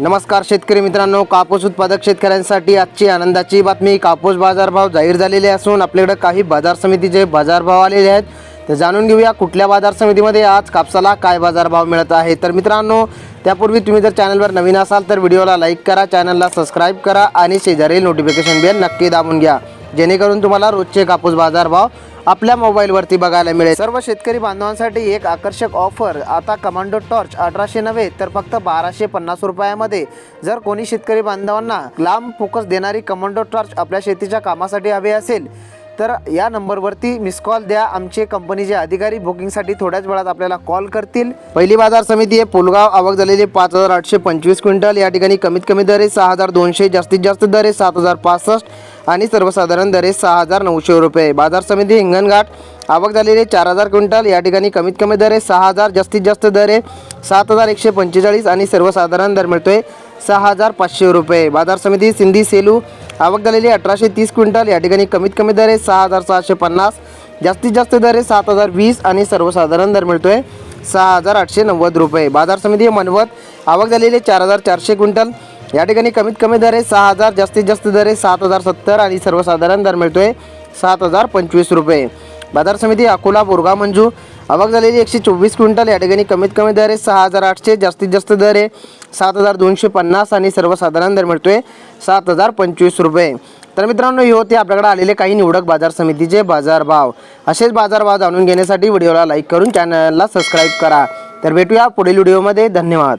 नमस्कार शेतकरी मित्रांनो कापूस उत्पादक शेतकऱ्यांसाठी आजची आनंदाची बातमी. कापूस बाजारभाव जाहीर झालेले असून आपल्याकडे काही बाजार समितीचे बाजारभाव आलेले आहेत तर जाणून घेऊया कुठल्या बाजार समितीमध्ये आज कापसाला काय बाजारभाव मिळत आहे. तर मित्रांनो त्यापूर्वी तुम्ही जर चॅनलवर नवीन असाल तर व्हिडिओला लाईक करा चॅनलला सबस्क्राईब करा आणि शेजारील नोटिफिकेशन बेल नक्की दाबून घ्या. जेणेकरून तुम्हाला रोजचे कापूस बाजारभाव आपल्या मोबाईलवरती बघायला मिळेल. सर्व शेतकरी बांधवांसाठी एक आकर्षक ऑफर. आता कमांडो टॉर्च अठराशे नव्हे तर फक्त बाराशे पन्नास रुपयामध्ये. जर कोणी शेतकरी बांधवांना लांब फोकस देणारी कमांडो टॉर्च आपल्या शेतीच्या कामासाठी हवे असेल तर या नंबरवरती मिस कॉल द्या. आमचे कंपनीचे अधिकारी बुकिंगसाठी थोड्याच वेळात आपल्याला कॉल करतील. पहिली बाजार समिती आहे. पुलगाव आवक झालेली पाच हजार आठशे पंचवीस क्विंटल. या ठिकाणी कमीत कमी दर आहे सहा हजार दोनशे जास्तीत जास्त दर आहे सात हजार पासष्ट आणि सर्वसाधारण दर आहे सहा हजार नऊशे रुपये बाजार समिती हिंगणघाट आवक झालेली चार हजार क्विंटल. या ठिकाणी कमीत कमी दर आहे सहा हजार जास्तीत जास्त दर आहे सात हजार एकशे पंचेचाळीस आणि सर्वसाधारण दर मिळतोय सहा हजार पाचशे रुपये. बाजार समिती सिंधी सेलू आवक झालेली अठराशे तीस क्विंटल. या ठिकाणी कमीत कमी दर आहे सहा हजार सहाशे पन्नास. जास्तीत जास्त दर आहे सात हजार वीस आणि सर्वसाधारण दर मिळतोय सहा हजार आठशे नव्वद रुपये. बाजार समिती मनवत आवक झालेली चार हजार चारशे क्विंटल. या ठिकाणी कमीत कमी दर आहे सहा हजार जास्तीत जास्त दर आहे सात हजार सत्तर आणि सर्वसाधारण दर मिळतोय सात हजार पंचवीस रुपये. बाजार समिती अकोला बोरगाव मंजू आवक झालेली एकशे चोवीस क्विंटल. या ठिकाणी कमीत कमी दर आहे सहा हजार आठशे. जास्तीत जास्त दर आहे सात हजार दोनशे पन्नास आणि सर्वसाधारण दर मिळतोय सात हजार पंचवीस रुपये. तर मित्रांनो हे होते आपल्याकडे आलेले काही निवडक बाजार समितीचे बाजारभाव. असेच बाजारभाव जाणून घेण्यासाठी व्हिडिओला लाईक करून चॅनलला सबस्क्राईब करा. तर भेटूया पुढील व्हिडिओमध्ये. धन्यवाद.